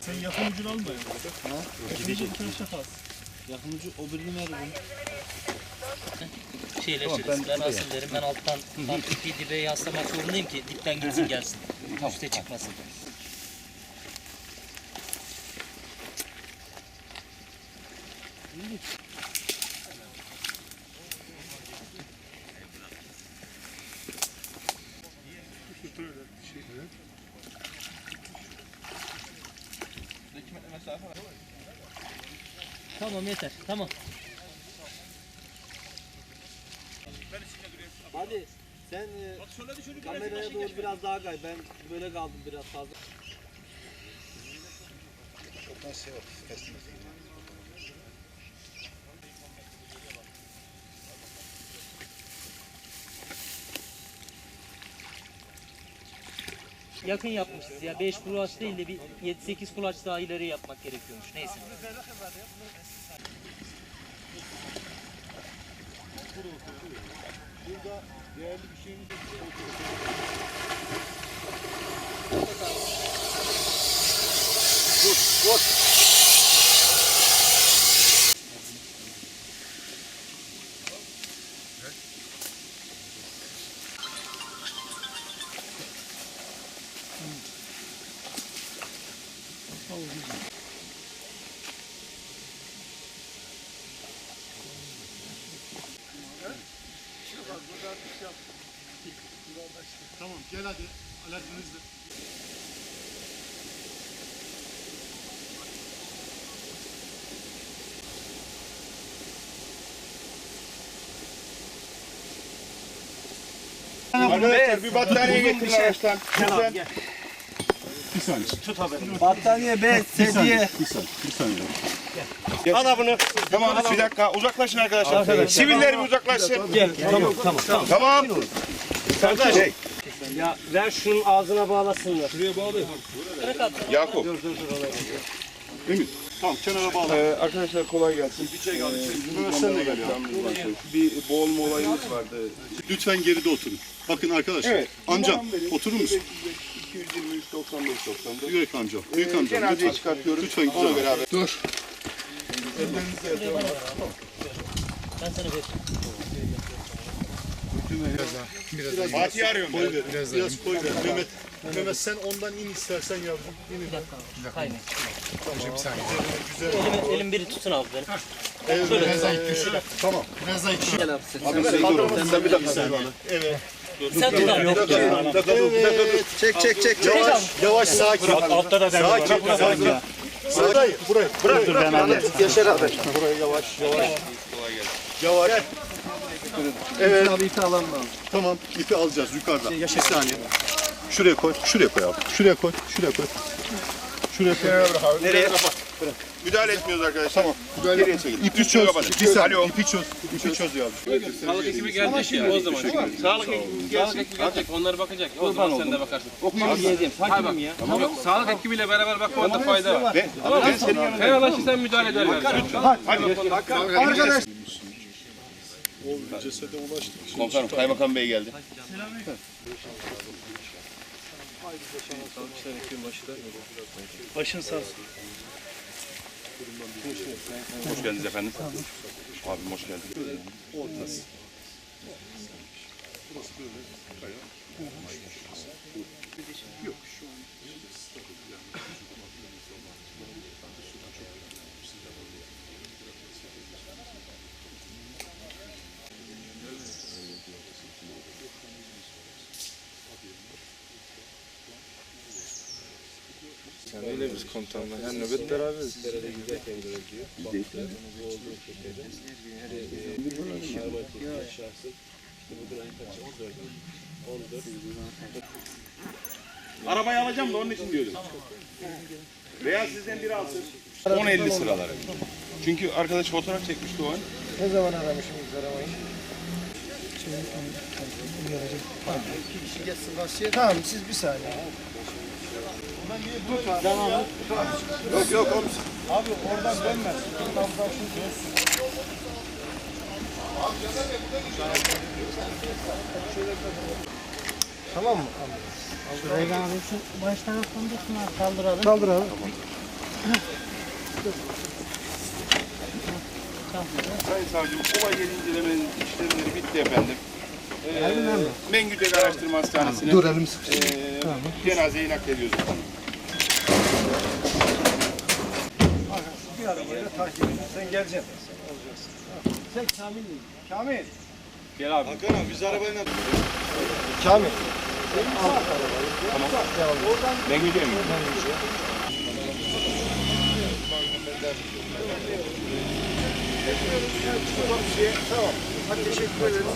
Sen yakın ucunu alma ya. Gidecek. Yakın ucu o birini ver bunu. Şeyleşiriz. Tamam, ben ben asıl derim. Ben alttan ipi dibe yaslamak zorundayım ki dipten gitsin gelsin. Üste çıkmasın. Tamam yeter. Tamam. Hadi sen e, kameraya doğru biraz daha kay. Ben böyle kaldım biraz fazla. Yakın yapmışız ya. 5 kulaç değil de bir 7-8 kulaç daha ileri yapmak gerekiyormuş. Neyse. Tamam gel hadi. Alaaddin Arkadaşlar bir battaniye getirin araçtan. Lütfen. Bir saniye. Tut haberi. Battaniye bez, sedye. Bir saniye. Bir saniye. Al bunu. Tamam bir dakika uzaklaşın arkadaşlar. Siviller bir uzaklaşsın. Gel. Tamam tamam. tamam. Tamam. Kardeş. Şey, Ya ver şunun ağzına bağlasınlar. Yakup. Emin. Tamam kenara bağla. Ee, arkadaşlar kolay gelsin. Bir şey geldi. Mehmet sen de gel ya. Bir boğulma olayımız vardı. Lütfen geride oturun. Bakın arkadaşlar. Evet. Amcam oturur musun? 223 95 94. Büyük amcam. Büyük amcam. Cenazeyi Lütfen. çıkartıyoruz. Lütfen Ona güzel. beraber. Dur. Ben sana veririm. Fatih'i arıyorum. Koy ver. Biraz, biraz koy ver. Mehmet. Mehmet sen ondan in istersen yavrum. İn. Bir dakika abi. Kaymayın. Güzel. Elim, elim biri tutsun abi benim. Evet, biraz daha iki kişi. Tamam. Biraz daha iki kişi. Gel abi sen. Abi sen dur. Sen bir dakika. Evet. Sen tut abi. Evet. Çek çek çek. Yavaş. Yavaş sakin. Altta da sakin. Sakin. Burayı, burayı. Bırak, ben halledeyim. Yaşar abi. Burayı yavaş, yavaş. Yavaş. Evet. Abi ipi alalım lazım. Tamam, ipi alacağız yukarıda. Bir saniye. Şuraya koy, şuraya koy abi. Şuraya koy, şuraya koy. Şuraya koy. Nereye? Müdahale etmiyoruz arkadaşlar. Tamam. Geriye çekil. İpi çöz. Bir saniye. Alo. İpi çöz. İpi çöz yavrum. Sağlık ekibi gelecek ya o zaman. Sağlık ekibi Sağlık ekibi gelecek onlara bakacak. O zaman sen de bakarsın. Okumamız gezeyim. Sakinim ya. Yok, sağlık ekibiyle beraber bakmanda fayda var. Ben, ben senin yanındayım. Fenerbahçe sen müdahale eder ver. Arkadaş. Cesede ulaştık. Komutanım Kaymakam Bey geldi. Başın sağ olsun. Hoş geldiniz efendim. Abim hoş geldin. Ortası. Yok şu an. Öyle biz komutanla. Yani nöbet beraberiz. Arabayı alacağım da onun için diyordum. Veya sizden biri alsın. 10.50 sıraları. Çünkü arkadaş fotoğraf çekmişti o an. Ne zaman aramışım karşıya. Tamam siz bir saniye. Yok yok oğlum. Reyhan abi şu baş taraftan dursun kaldıralım. Kaldıralım. Sayın Savcım, olay yeri incelemenin işlemleri bitti efendim. Ee, Mengüdek Araştırma Hastanesi'ne Dur elimi sıkıştır. ee, cenazeyi naklediyoruz efendim. Bir arabayla takip edin. Sen geleceksin. Sen Kamil miydin? Kamil. Gel abi. Hakan abi biz arabayla Kamil. Mengüdek mi? Tamam. Hadi teşekkür ederim.